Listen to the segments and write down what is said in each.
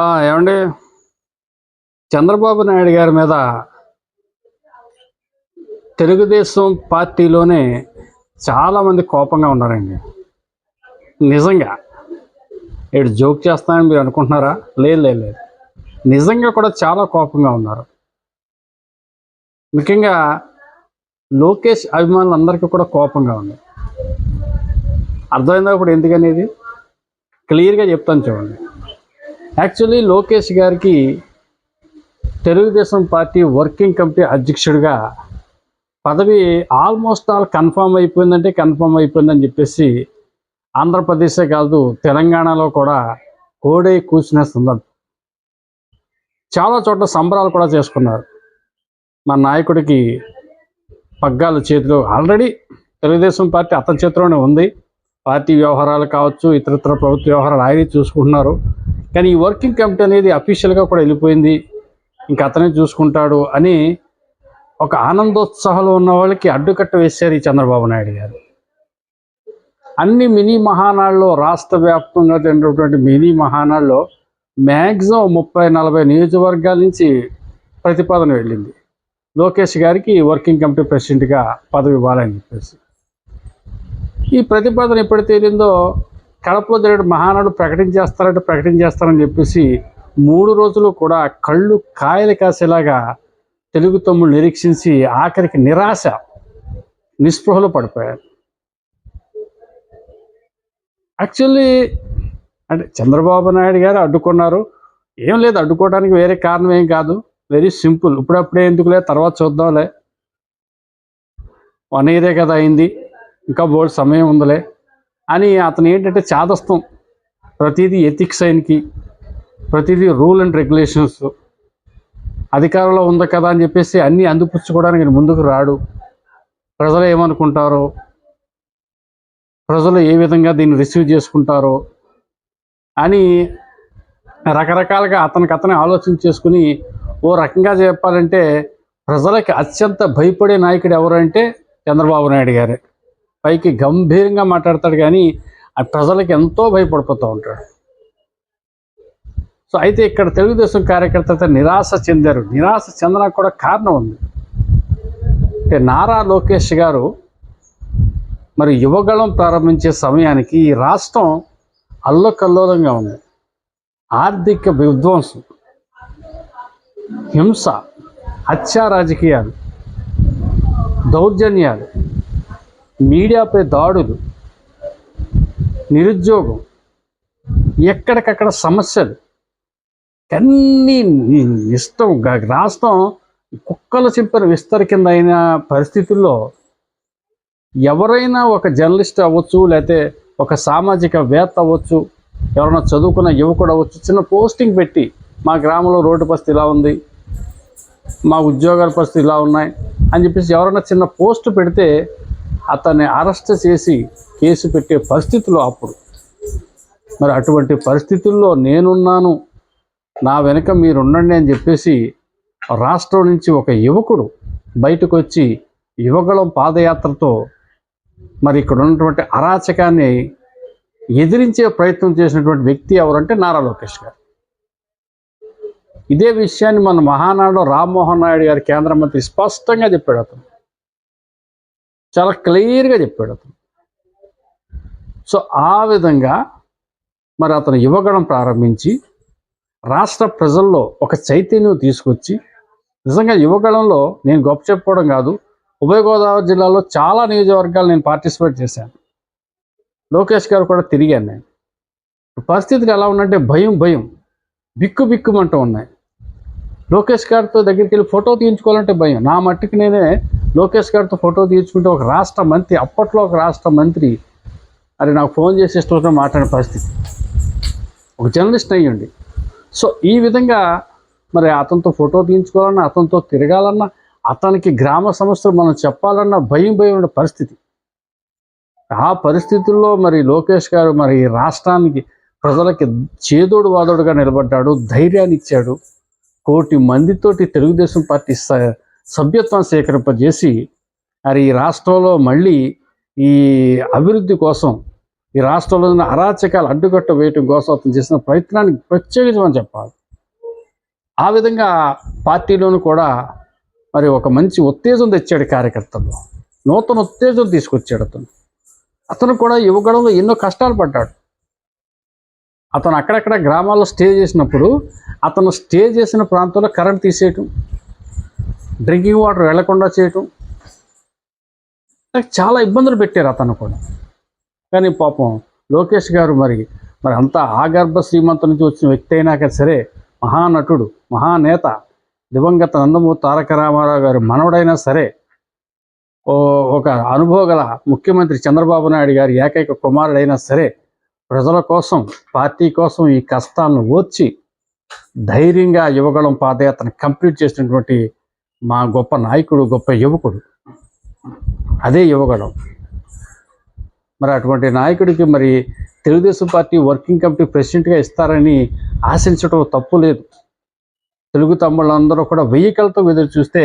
ఏమండి? చంద్రబాబు నాయుడు గారి మీద తెలుగుదేశం పార్టీలోనే చాలామంది కోపంగా ఉన్నారండి. నిజంగా. ఏడు జోక్ చేస్తానని మీరు అనుకుంటున్నారా? లేదు లేదు లేదు. నిజంగా కూడా చాలా కోపంగా ఉన్నారు. ముఖ్యంగా లోకేష్ అభిమానులందరికీ కూడా కోపంగా ఉంది. అర్థమైందా ఇప్పుడు ఎందుకనేది? క్లియర్గా చెప్తాను చూడండి. యాక్చువల్లీ లోకేష్ గారికి తెలుగుదేశం పార్టీ వర్కింగ్ కమిటీ అధ్యక్షుడిగా పదవి ఆల్మోస్ట్ ఆల్ కన్ఫామ్ అయిపోయిందంటే కన్ఫామ్ అయిపోయిందని చెప్పేసి ఆంధ్రప్రదేశే కాదు తెలంగాణలో కూడా కోడే కూర్చునేస్తుంది చాలా చోట్ల సంబరాలు కూడా చేసుకున్నారు. మా నాయకుడికి పగ్గాలు చేతిలో ఆల్రెడీ తెలుగుదేశం పార్టీ అతని చేతిలోనే ఉంది. పార్టీ వ్యవహారాలు కావచ్చు ఇతరత్ర ప్రభుత్వ వ్యవహారాలు ఆయనే చూసుకుంటున్నారు. కానీ ఈ వర్కింగ్ కమిటీ అనేది అఫీషియల్గా కూడా వెళ్ళిపోయింది. ఇంకా అతనే చూసుకుంటాడు అని ఒక ఆనందోత్సాహంలో ఉన్న వాళ్ళకి అడ్డుకట్ట వేశారు ఈ చంద్రబాబు నాయుడు గారు. అన్ని మినీ మహానాళ్ళలో రాష్ట్ర వ్యాప్తంగా జరిగినటువంటి మినీ మహానాళ్ళలో మ్యాక్సిమం ముప్పై నలభై నియోజకవర్గాల నుంచి ప్రతిపాదన వెళ్ళింది. లోకేష్ గారికి వర్కింగ్ కమిటీ ప్రెసిడెంట్గా పదవి ఇవ్వాలని చెప్పేసి. ఈ ప్రతిపాదన ఎప్పుడు తేలిందో కడపలో జరిగిన మహానాడు ప్రకటించేస్తారంటే ప్రకటించేస్తారని చెప్పేసి మూడు రోజులు కూడా కళ్ళు కాయలు కాసేలాగా తెలుగు తమ్ముళ్ళు నిరీక్షించి ఆఖరికి నిరాశ నిస్పృహలో పడిపోయారు. యాక్చువల్లీ అంటే చంద్రబాబు నాయుడు గారు అడ్డుకున్నారు. ఏం లేదు అడ్డుకోవడానికి వేరే కారణం ఏం కాదు. Very simple. ఇప్పుడప్పుడే ఎందుకులే తర్వాత చూద్దాంలే. వన్ ఇయరే కదా అయింది. ఇంకా బోర్డు సమయం ఉందిలే. అని అతను ఏంటంటే చాదస్తం. ప్రతిదీ ఎథిక్స్ ఆయనకి. ప్రతిదీ రూల్ అండ్ రెగ్యులేషన్స్ అధికారంలో ఉంది కదా అని చెప్పేసి అన్నీ అందిపుచ్చుకోవడానికి ముందుకు రాడు. ప్రజలు ఏమనుకుంటారో? ప్రజలు ఏ విధంగా దీన్ని రిసీవ్ చేసుకుంటారో? అని రకరకాలుగా అతనికి అతనే ఆలోచన చేసుకుని ఓ రకంగా చెప్పాలంటే ప్రజలకి అత్యంత భయపడే నాయకుడు ఎవరంటే చంద్రబాబు నాయుడు గారే. పైకి గంభీరంగా మాట్లాడతాడు కానీ ఆ ప్రజలకు ఎంతో భయపడిపోతూ ఉంటాడు. సో అయితే ఇక్కడ తెలుగుదేశం కార్యకర్త నిరాశ చెందారు. నిరాశ చెందడానికి కూడా కారణం ఉంది. అంటే నారా లోకేష్ గారు మరి యువగళం ప్రారంభించే సమయానికి ఈ రాష్ట్రం అల్లకల్లోలంగా ఉంది. ఆర్థిక విధ్వంసం హింస హత్యా రాజకీయాలు దౌర్జన్యాలు మీడియాపై దాడులు నిరుద్యోగం ఎక్కడికక్కడ సమస్యలు అన్నీ ఇష్టం. రాష్ట్రం కుక్కలు చింపిన విస్తర కింద అయిన పరిస్థితుల్లో ఎవరైనా ఒక జర్నలిస్ట్ అవ్వచ్చు లేకపోతే ఒక సామాజిక వేత్త అవ్వచ్చు ఎవరైనా చదువుకున్న యువకుడు అవ్వచ్చు చిన్న పోస్టింగ్ పెట్టి మా గ్రామంలో రోడ్డు పరిస్థితి ఇలా ఉంది మా ఉద్యోగాల పరిస్థితి ఇలా ఉన్నాయి అని చెప్పేసి ఎవరైనా చిన్న పోస్ట్ పెడితే అతన్ని అరెస్ట్ చేసి కేసు పెట్టే పరిస్థితులు అప్పుడు. మరి అటువంటి పరిస్థితుల్లో నేనున్నాను నా వెనుక మీరు ఉండండి అని చెప్పేసి రాష్ట్రం నుంచి ఒక యువకుడు బయటకు వచ్చి యువగళం పాదయాత్రతో మరి ఇక్కడ ఉన్నటువంటి అరాచకాన్ని ఎదిరించే ప్రయత్నం చేసినటువంటి వ్యక్తి ఎవరంటే నారా లోకేష్ గారు. ఇదే విషయాన్ని మన మహానాడు రామ్మోహన్ నాయుడు గారి కేంద్ర మంత్రి స్పష్టంగా చెప్పాడు అతను. చాలా క్లియర్గా చెప్పాడు అతను. సో ఆ విధంగా మరి అతను ఇవ్వగడం ప్రారంభించి రాష్ట్ర ప్రజల్లో ఒక చైతన్యం తీసుకొచ్చి నిజంగా యువగళంలో నేను గొప్ప చెప్పుకోవడం కాదు ఉభయ గోదావరి జిల్లాలో చాలా నియోజకవర్గాలు నేను పార్టిసిపేట్ చేశాను. లోకేష్ గారు కూడా తిరిగాను నేను. పరిస్థితులు ఎలా ఉందంటే భయం భయం బిక్కు బిక్కుమంటూ ఉన్నాయి. లోకేష్ గారితో దగ్గరికి వెళ్ళి ఫోటో తీయించుకోవాలంటే భయం. నా మట్టుకు నేనే లోకేష్ గారితో ఫోటో తీయించుకుంటే ఒక రాష్ట్ర మంత్రి అప్పట్లో ఒక రాష్ట్ర మంత్రి అరే నాకు ఫోన్ చేసి ఇష్టం మాట్లాడిన పరిస్థితి. ఒక జర్నలిస్ట్ అయ్యండి. సో ఈ విధంగా మరి అతనితో ఫోటో తీయించుకోవాలన్నా అతనితో తిరగాలన్నా అతనికి గ్రామ సమస్యలు మనం చెప్పాలన్న భయం భయం ఉన్న పరిస్థితి. ఆ పరిస్థితుల్లో మరి లోకేష్ గారు మరి రాష్ట్రానికి ప్రజలకి చేదోడు వాదోడుగా నిలబడ్డాడు ధైర్యాన్ని ఇచ్చాడు. కోటి మందితోటి తెలుగుదేశం పార్టీ సభ్యత్వం సేకరింపజేసి మరి ఈ రాష్ట్రంలో మళ్ళీ ఈ అభివృద్ధి కోసం ఈ రాష్ట్రంలో ఉన్న అరాచకాలు అడ్డుకట్ట వేయటం కోసం అతను చేసిన ప్రయత్నానికి ప్రత్యేకించమని చెప్పాలి. ఆ విధంగా పార్టీలోను కూడా మరి ఒక మంచి ఉత్తేజం తెచ్చాడు కార్యకర్తలు నూతన ఉత్తేజం తీసుకొచ్చాడు అతను. అతను కూడా యువగడంలో ఎన్నో కష్టాలు పడ్డాడు. అతను అక్కడక్కడ గ్రామాల్లో స్టే చేసినప్పుడు అతను స్టే చేసిన ప్రాంతంలో కరెంట్ తీసేయటం డ్రింకింగ్ వాటర్ వెళ్ళకుండా చేయటం. చాలా ఇబ్బందులు పెట్టారు అతను కూడా. కానీ పాపం లోకేష్ గారు మరి మరి అంత ఆగర్భ శ్రీమంతం నుంచి వచ్చిన వ్యక్తి అయినాక సరే మహానటుడు మహానేత దివంగత నందమూరి తారక రామారావు గారి మనవడైనా సరే ఓ ఒక అనుభవ గల ముఖ్యమంత్రి చంద్రబాబు నాయుడు గారి ఏకైక కుమారుడైనా సరే ప్రజల కోసం పార్టీ కోసం ఈ కష్టాలను ఓర్చి ధైర్యంగా యువగళం పాదయాత్రను కంప్లీట్ చేసినటువంటి మా గొప్ప నాయకుడు గొప్ప యువకుడు. అదే యువగడం మరి అటువంటి నాయకుడికి మరి తెలుగుదేశం పార్టీ వర్కింగ్ కమిటీ ప్రెసిడెంట్గా ఇస్తారని ఆశించడం తప్పు లేదు. తెలుగు తమ్ముళ్ళందరూ కూడా వెహికల్తో ఎదురు చూస్తే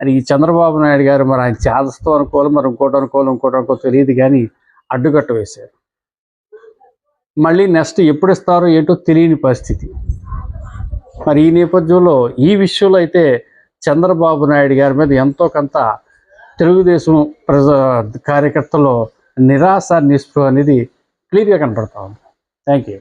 మరి ఈ చంద్రబాబు నాయుడు గారు మరి ఆయన చేదస్తో అనుకోవాలి మరి ఇంకోటి అనుకోవాలి ఇంకోటి అనుకో తెలియదు కానీ అడ్డుకట్ట వేశారు. మళ్ళీ నెక్స్ట్ ఎప్పుడు ఇస్తారో ఏంటో తెలియని పరిస్థితి. మరి ఈ నేపథ్యంలో ఈ విషయంలో అయితే చంద్రబాబు నాయుడు గారి మీద ఎంతో కొంత తెలుగుదేశం ప్రజ కార్యకర్తలో నిరాశ నిస్పృహ అనేది క్లియర్గా కనపడతా ఉంది. Thank you